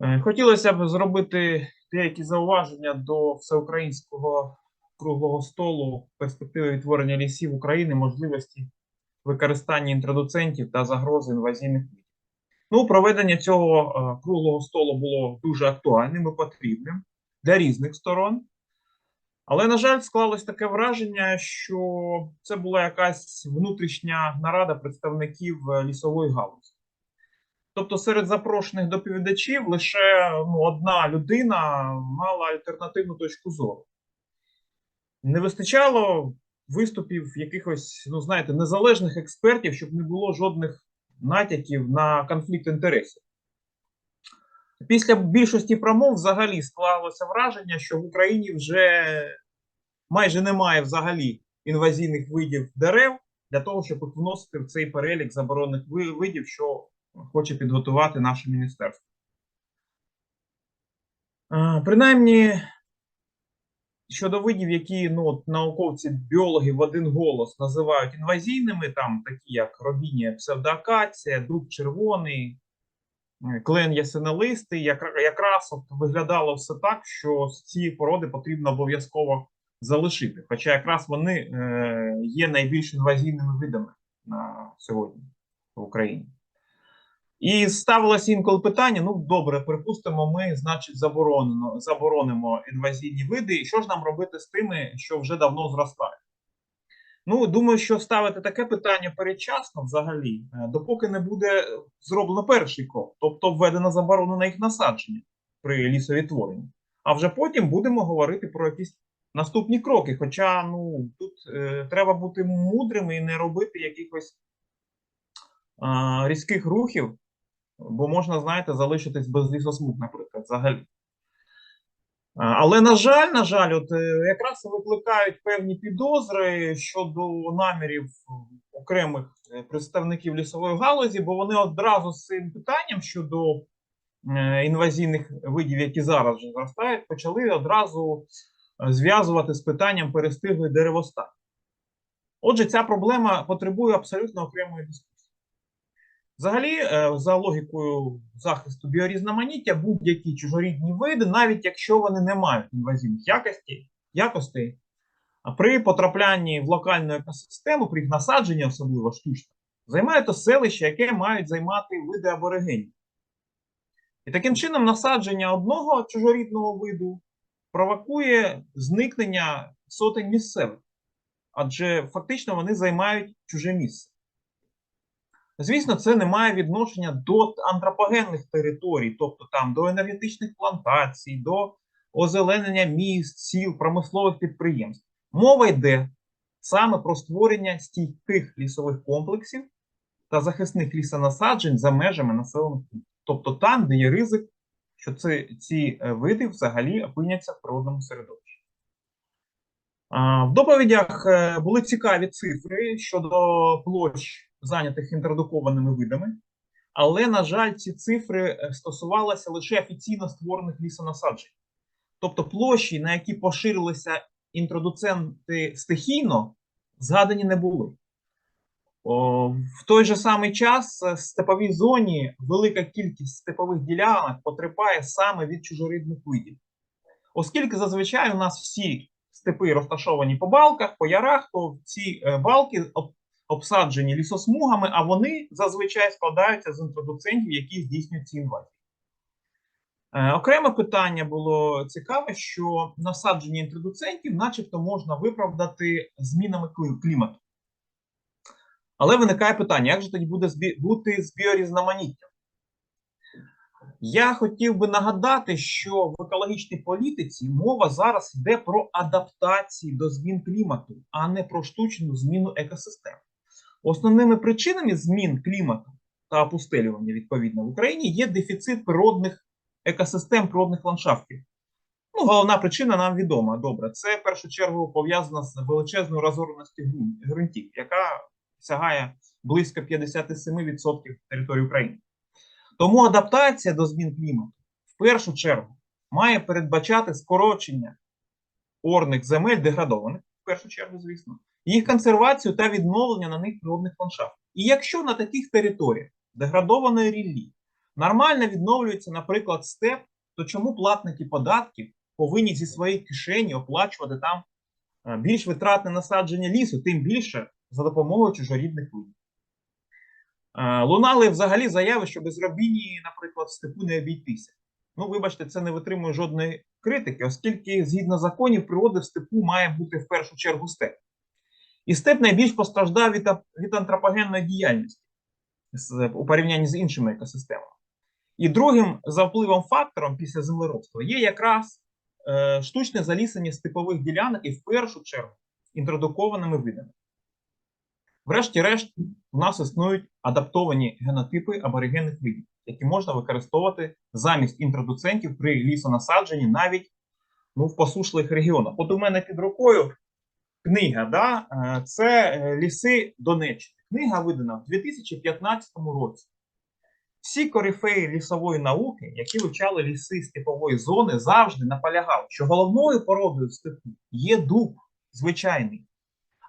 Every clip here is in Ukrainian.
Е, Хотілося б зробити деякі зауваження до всеукраїнського круглого столу перспективи відтворення лісів України, можливості використання інтродуцентів та загрози інвазійних видів. Ну, проведення цього е, круглого столу було дуже актуальним і потрібним для різних сторон. Але, на жаль, склалось таке враження, що це була якась внутрішня нарада представників е, лісової галузі. Тобто серед запрошених доповідачів лише ну, одна людина мала альтернативну точку зору. Не вистачало виступів якихось, ну знаєте, незалежних експертів, щоб не було жодних натяків на конфлікт інтересів. Після більшості промов взагалі склалося враження, що в Україні вже майже немає взагалі інвазійних видів дерев для того, щоб вносити в цей перелік заборонених видів, що хоче підготувати наше міністерство. Принаймні, щодо видів, які ну, науковці, біологи в один голос називають інвазійними, там такі як робінія псевдоакація, дуб червоний, е, клен ясенолистий, якра- якраз от виглядало все так, що ці породи потрібно обов'язково залишити. Хоча якраз вони е, є найбільш інвазійними видами на сьогодні в Україні. І ставилося інколи питання: ну добре, припустимо, ми, значить, заборонено, заборонимо інвазійні види. І що ж нам робити з тими, що вже давно зростають? Ну, думаю, що ставити таке питання передчасно взагалі, е, допоки не буде зроблено перший крок, тобто введена заборона на їх насадження при лісовідтворенні. А вже потім будемо говорити про якісь наступні кроки. Хоча ну тут е, треба бути мудрими і не робити якихось різких рухів, бо можна, знаєте, залишитись без лісосмуг, наприклад, взагалі. Але, на жаль, на жаль, от е, якраз викликають певні підозри щодо намірів окремих е, представників лісової галузі, бо вони одразу з цим питанням щодо е, інвазійних видів, які зараз вже зростають, почали одразу зв'язувати з питанням перестиглої деревостан. Отже, ця проблема потребує абсолютно окремої дискусії. Взагалі, е, за логікою захисту біорізноманіття, будь-які чужорідні види, навіть якщо вони не мають інвазивних якостей, якостей, при потраплянні в локальну екосистему, при їх насадженні, особливо штучно, займає то селище, яке мають займати види аборигенів. І таким чином насадження одного чужорідного виду провокує зникнення сотень місцевих, адже фактично вони займають чуже місце. Звісно, це не має відношення до антропогенних територій, тобто там до енергетичних плантацій, до озеленення міст, сіл, промислових підприємств. Мова йде саме про створення стійких лісових комплексів та захисних лісонасаджень за межами населених пунктів. Тобто там, де є ризик, що це, ці е, види взагалі опиняться в природному середовищі. В доповідях е, були цікаві цифри щодо площ зайнятих інтродукованими видами, але, на жаль, ці цифри е, стосувалися лише офіційно створених лісонасаджень. Тобто площі, на які поширилися інтродуценти стихійно, згадані не були. О, в той же самий час е, в степовій зоні велика кількість степових ділянок потерпає саме від чужорідних видів. Оскільки зазвичай у нас всі степи розташовані по балках, по ярах, то ці е, балки обсаджені лісосмугами, а вони зазвичай складаються з інтродуцентів, які здійснюють ці інвазії. Е, Окреме питання було цікаве, що насадження інтродуцентів, начебто, можна виправдати змінами клімату. Але виникає питання: як же тоді буде бути з біорізноманіттям? Я хотів би нагадати, що в екологічній політиці мова зараз йде про адаптації до змін клімату, а не про штучну зміну екосистем. Основними причинами змін клімату та опустелювання відповідно в Україні є дефіцит природних екосистем, природних ландшафтів. Ну, головна причина нам відома. Добре, це в першу чергу пов'язано з величезною розореністю ґрунтів, яка сягає близько 57% території України. Тому адаптація до змін клімату в першу чергу має передбачати скорочення орних земель деградованих, в першу чергу, звісно, їх консервацію та відновлення на них природних ландшафтів. І якщо на таких територіях деградованої ріллі нормально відновлюється, наприклад, степ, то чому платники податків повинні зі своєї кишені оплачувати там е, більш витратне насадження лісу, тим більше за допомогою чужорідних видів? Е, Лунали взагалі заяви, що без робіні, наприклад, в степу не обійтися. Ну, вибачте, це не витримує жодної критики, оскільки згідно законів природи в степу має бути в першу чергу степ. І степ найбільш постраждав від, від антропогенної діяльності у порівнянні з іншими екосистемами. І другим за впливом фактором після землеробства є якраз е, штучне залісення степових ділянок і в першу чергу інтродукованими видами. Врешті-решт, у нас існують адаптовані генотипи аборигенних видів, які можна використовувати замість інтродуцентів при лісонасадженні навіть ну, в посушливих регіонах. От у мене під рукою книга, да? е, це е, ліси Донеччини. Книга видана в 2015 році. Всі корифеї лісової науки, які вивчали ліси степової зони, завжди наполягали, що головною породою степу є дуб звичайний,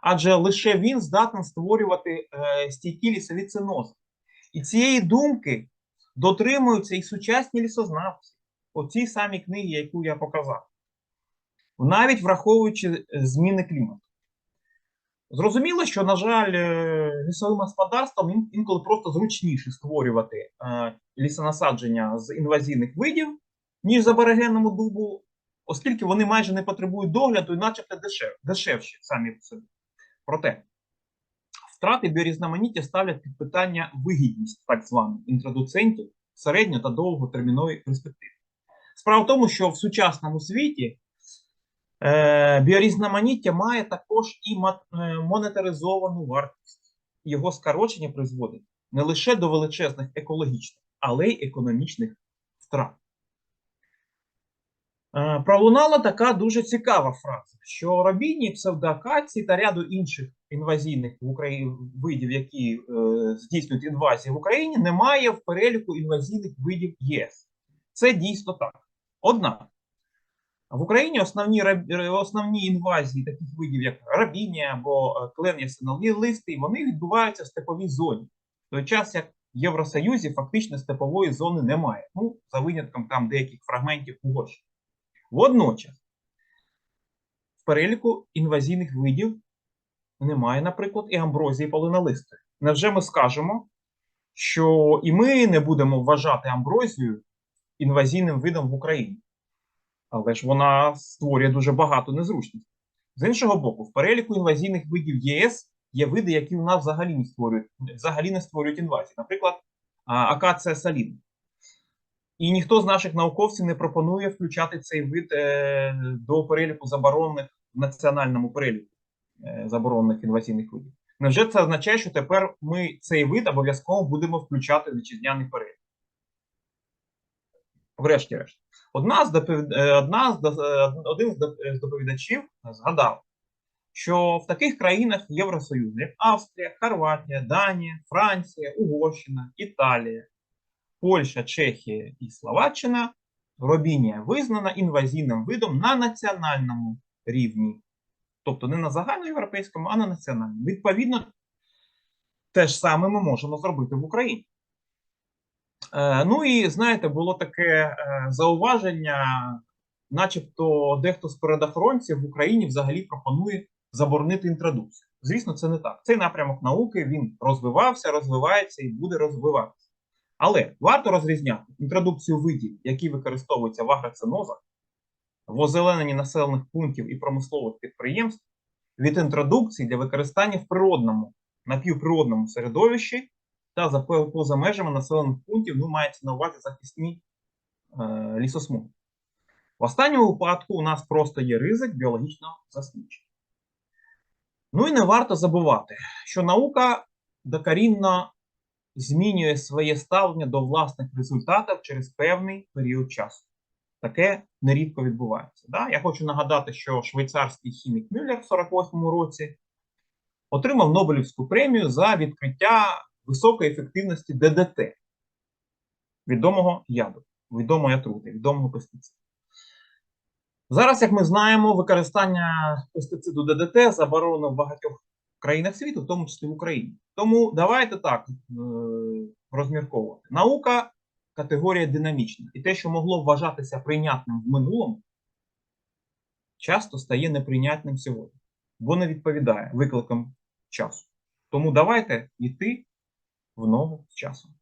адже лише він здатен створювати е, стійкі лісові цинози. І цієї думки дотримуються і сучасні лісознавці, оці самі книги, яку я показав, навіть враховуючи е, зміни клімату. Зрозуміло, що, на жаль, е, лісовим господарством інколи просто зручніше створювати е, лісонасадження з інвазійних видів, ніж з аборигенному дубу, оскільки вони майже не потребують догляду і начебто дешев, дешевші самі по собі. Проте втрати біорізноманіття ставлять під питання вигідність так званих інтродуцентів середньо та довготермінової перспективи. Справа в тому, що в сучасному світі біорізноманіття має також і е, монетаризовану вартість. Його скорочення призводить не лише до величезних екологічних, але й економічних втрат. Е, Пролунала така дуже цікава фраза, що робінні, псевдоакації та ряду інших інвазійних в Україні видів, які е, здійснюють інвазії в Україні, немає в переліку інвазійних видів ЄС. Це дійсно так. Однак в Україні основні, основні інвазії таких видів, як рабіння або е, клен листи, вони відбуваються в степовій зоні. В той час, як в Євросоюзі фактично степової зони немає. Ну, за винятком там деяких фрагментів Угорщини. Водночас, в переліку інвазійних видів немає, наприклад, і амброзії полинолистої. Невже ми скажемо, що і ми не будемо вважати амброзію інвазійним видом в Україні? Але ж вона створює дуже багато незручностей. З іншого боку, в переліку інвазійних видів ЄС є види, які у нас взагалі не створюють, взагалі не створюють інвазії. Наприклад, акація саліна. І ніхто з наших науковців не пропонує включати цей вид е, до переліку заборонених в національному переліку е, заборонених інвазійних видів. Невже це означає, що тепер ми цей вид обов'язково будемо включати в вітчизняний перелік? Врешті-решт. Одна з е, одна з е, один е, з доповідачів згадав, що в таких країнах Євросоюзу, як Австрія, Хорватія, Данія, Франція, Угорщина, Італія, Польща, Чехія і Словаччина, робіння визнана інвазійним видом на національному рівні, тобто не на загальноєвропейському, а на національному. Відповідно, те ж саме ми можемо зробити в Україні. Е, Ну і знаєте, було таке е, зауваження, начебто дехто з передохоронців в Україні взагалі пропонує заборонити інтродукцію. Звісно, це не так. Цей напрямок науки він розвивався, розвивається і буде розвиватися. Але варто розрізняти інтродукцію видів, які використовуються в агроцинозах, в озелененні населених пунктів і промислових підприємств, від інтродукції для використання в природному, напівприродному середовищі та за по- поза межами населених пунктів, ну, мається на увазі захисні е, лісосмуги. В останньому випадку у нас просто є ризик біологічного засмічення. Ну і не варто забувати, що наука докорінно змінює своє ставлення до власних результатів через певний період часу. Таке нерідко відбувається. Да? Я хочу нагадати, що швейцарський хімік Мюллер в 48-му році отримав Нобелівську премію за відкриття високої ефективності ДДТ, відомого яду, відомої отрути, відомого пестициду. Зараз, як ми знаємо, використання пестициду ДДТ заборонено в багатьох країнах світу, в тому числі в Україні. Тому давайте так е, розмірковувати. Наука категорія динамічна. І те, що могло вважатися прийнятним в минулому, часто стає неприйнятним сьогодні, бо не відповідає викликам часу. Тому давайте йти в ногу з часом.